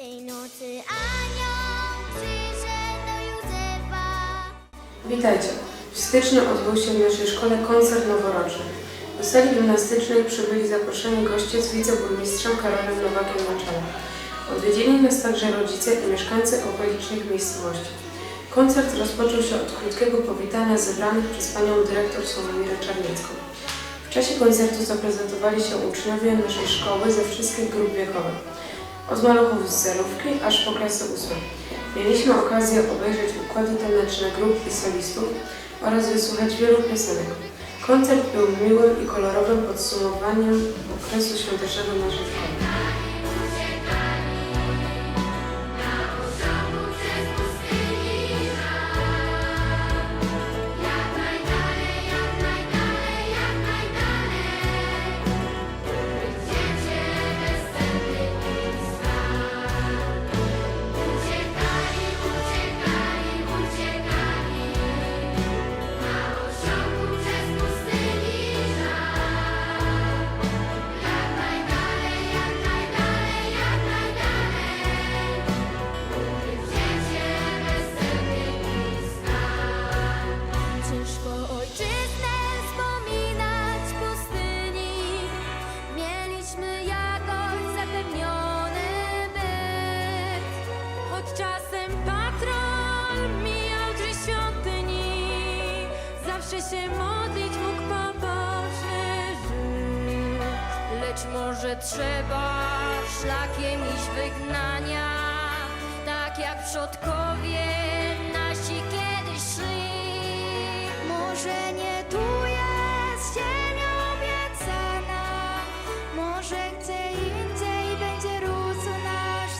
Tej nocy anioł przyszedł do Józefa. Witajcie. W styczniu odbył się w naszej szkole koncert noworoczny. Do sali gimnastycznej przybyli zaproszeni goście z wiceburmistrzem Karolem Nowakiem na czele. Odwiedzili nas także rodzice i mieszkańcy okolicznych miejscowości. Koncert rozpoczął się od krótkiego powitania zebranych przez panią dyrektor Sławomirę Czarniecką. W czasie koncertu zaprezentowali się uczniowie naszej szkoły ze wszystkich grup wiekowych. Od maluchów z zerówki aż po klasę ósmą. Mieliśmy okazję obejrzeć układy taneczne grup i solistów oraz wysłuchać wielu piosenek. Koncert był miłym i kolorowym podsumowaniem okresu świątecznego naszej szkole. Choć czasem patrol mijał drzwi świątyni, zawsze się modlić mógł po Żyd. Lecz może trzeba szlakiem iść wygnania, tak jak przodkowie